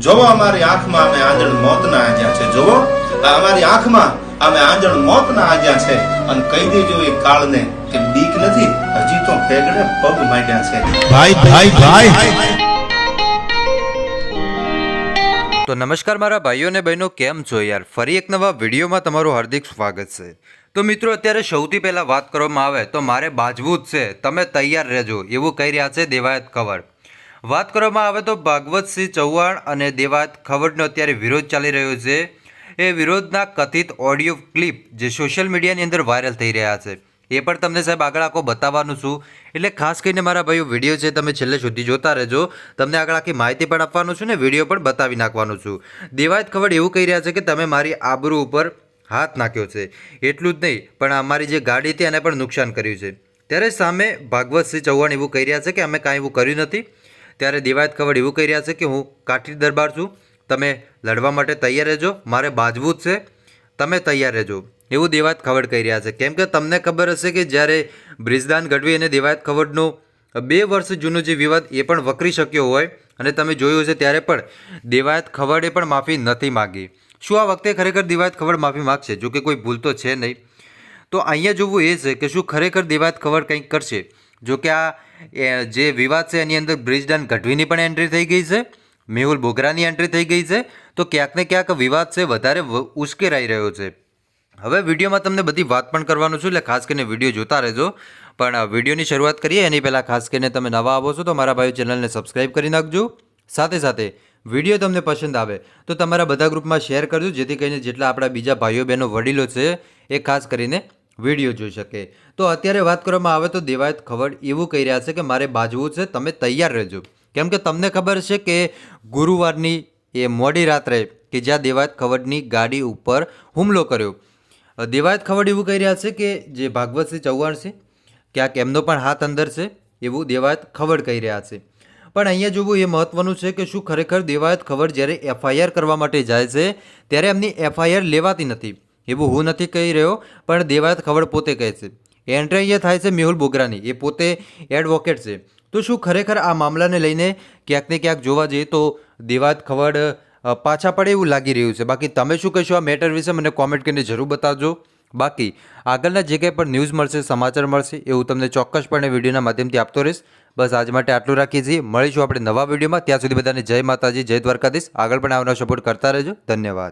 જોવો અમારી આંખમાં અમે આંજણ મોતના આંજ્યા છે. જોવો આ અમારી આંખમાં અમે આંજણ મોતના આંજ્યા છે. અને કહી દેજો એ કાળને કે બીક નથી હજી તો પેગડે પગ માંડ્યા છે. ભાઈ ભાઈ ભાઈ. તો નમસ્કાર મારા ભાઈઓ અને બહેનો કેમ છો યાર? ફરી એક નવા વિડીયોમાં તમારું હાર્દિક સ્વાગત છે. તો મિત્રો અત્યારે સૌથી પહેલાં વાત કરવામાં આવે તો મારે બાજવું જ છે. તમે તૈયાર રહેજો એવું કહી રહ્યા છે દેવાયત ખબર વાત કરવામાં આવે તો ભાગવતસિંહ ચૌહાણ અને દેવાત ખવડનો અત્યારે વિરોધ ચાલી રહ્યો છે. એ વિરોધના કથિત ઓડિયો ક્લિપ જે સોશિયલ મીડિયાની અંદર વાયરલ થઈ રહ્યા છે. એ પણ તમને સાહેબ આગળ આખો બતાવવાનું છું. એટલે ખાસ કરીને મારા ભાઈઓ, વીડિયો છે તમે છેલ્લે સુધી જોતા રહેજો. તમને આગળ આખી માહિતી પણ આપવાનું છું ને વીડિયો પણ બતાવી નાખવાનું છું. દેવાયત ખબર એવું કહી રહ્યા છે કે તમે મારી આબરૂ ઉપર હાથ નાખ્યો છે. એટલું જ નહીં, પણ અમારી જે ગાડી હતી એને પણ નુકસાન કર્યું છે. ત્યારે સામે ભાગવતસિંહ ચૌહાણ એવું કહી રહ્યા છે કે અમે કાંઈ એવું કર્યું નથી. ત્યારે દેવાયત ખવડ એવું કહી રહ્યા છે કે હું કાઠી દરબાર છું. તમે લડવા માટે તૈયાર રહેજો. મારે બાજવું જ છે. તમે તૈયાર રહેજો. એવું દેવાયત ખવડ કહી રહ્યા છે. કેમ કે તમને ખબર હશે કે જ્યારે બ્રિજદાન ગઢવી અને દેવાયત ખવડનો બે વર્ષ જૂનો જે વિવાદ એ પણ વકરી શક્યો હોય અને તમે જોયું હશે ત્યારે પણ દેવાયત ખવડે પણ માફી નથી માગી. શું આ વખતે ખરેખર દેવાયત ખવડ માફી માગશે? જો કે કોઈ ભૂલ તો છે નહીં. તો અહીંયા જોવું એ છે કે શું ખરેખર દેવાયત ખવડ કંઈક કરશે? જો કે આ જે વિવાદ છે એની અંદર બ્રિજદાન ગઢવીની પણ એન્ટ્રી થઈ ગઈ છે, મેહુલ બોગરાની એન્ટ્રી થઈ ગઈ છે, તો ક્યાંક ને ક્યાંક વિવાદ છે વધારે ઉશ્કેરાઈ રહ્યો છે. હવે વિડીયોમાં તમને બધી વાત પણ કરવાનું છું, એટલે ખાસ કરીને વીડિયો જોતા રહેજો. પણ વિડીયોની શરૂઆત કરીએ, એની પહેલાં ખાસ કરીને તમે નવા આવો છો તો મારા ભાઈ ચેનલને સબસ્ક્રાઈબ કરી નાખજો. સાથે સાથે વીડિયો તમને પસંદ આવે તો તમારા બધા ગ્રુપમાં શેર કરજો, જેથી કરીને જેટલા આપણા બીજા ભાઈઓ બહેનો વડીલો છે, એ ખાસ કરીને વીડિયો જોઈ શકે. તો અત્યારે વાત કરવામાં આવે તો દેવાયત ખવડ એવું કહી રહ્યા છે કે મારે બાજવું છે, તમે તૈયાર રહેજો. કેમ કે તમને ખબર છે કે ગુરુવારની એ મોડી રાત્રે કે જ્યાં દેવાયત ખવડની ગાડી ઉપર હુમલો કર્યો. દેવાયત ખવડ એવું કહી રહ્યા છે કે જે ભાગવતસિંહ ચૌહાણ છે, ક્યાંક એમનો પણ હાથ અંદર છે, એવું દેવાયત ખવડ કહી રહ્યા છે. પણ અહીંયા જોવું એ મહત્વનું છે કે શું ખરેખર દેવાયત ખવડ જ્યારે એફઆઈઆર કરવા માટે જાય છે, ત્યારે એમની એફઆઈઆર લેવાતી નથી. એવું હું નથી કહી રહ્યો, પણ દેવાયત ખબર પોતે કહે છે. એન્ટ્રી અહીંયા થાય છે મેહુલ બોગરાની, એ પોતે એડવોકેટ છે. તો શું ખરેખર આ મામલાને લઈને ક્યાંક ને ક્યાંક જોવા જઈએ તો દેવાયત ખવડ પાછા પડે એવું લાગી રહ્યું છે. બાકી તમે શું કહેશો આ મેટર વિશે? મને કોમેન્ટ કરીને જરૂર બતાવજો. બાકી આગળના જે કંઈ પણ ન્યૂઝ મળશે, સમાચાર મળશે એવું તમને ચોક્કસપણે વિડીયોના માધ્યમથી આપતો રહીશ. બસ આજ માટે આટલું રાખીએ છીએ. મળીશું આપણે નવા વિડીયોમાં. ત્યાં સુધી બધાને જય માતાજી, જય દ્વારકાધીશ. આગળ પણ આવનાર સપોર્ટ કરતા રહેજો. ધન્યવાદ.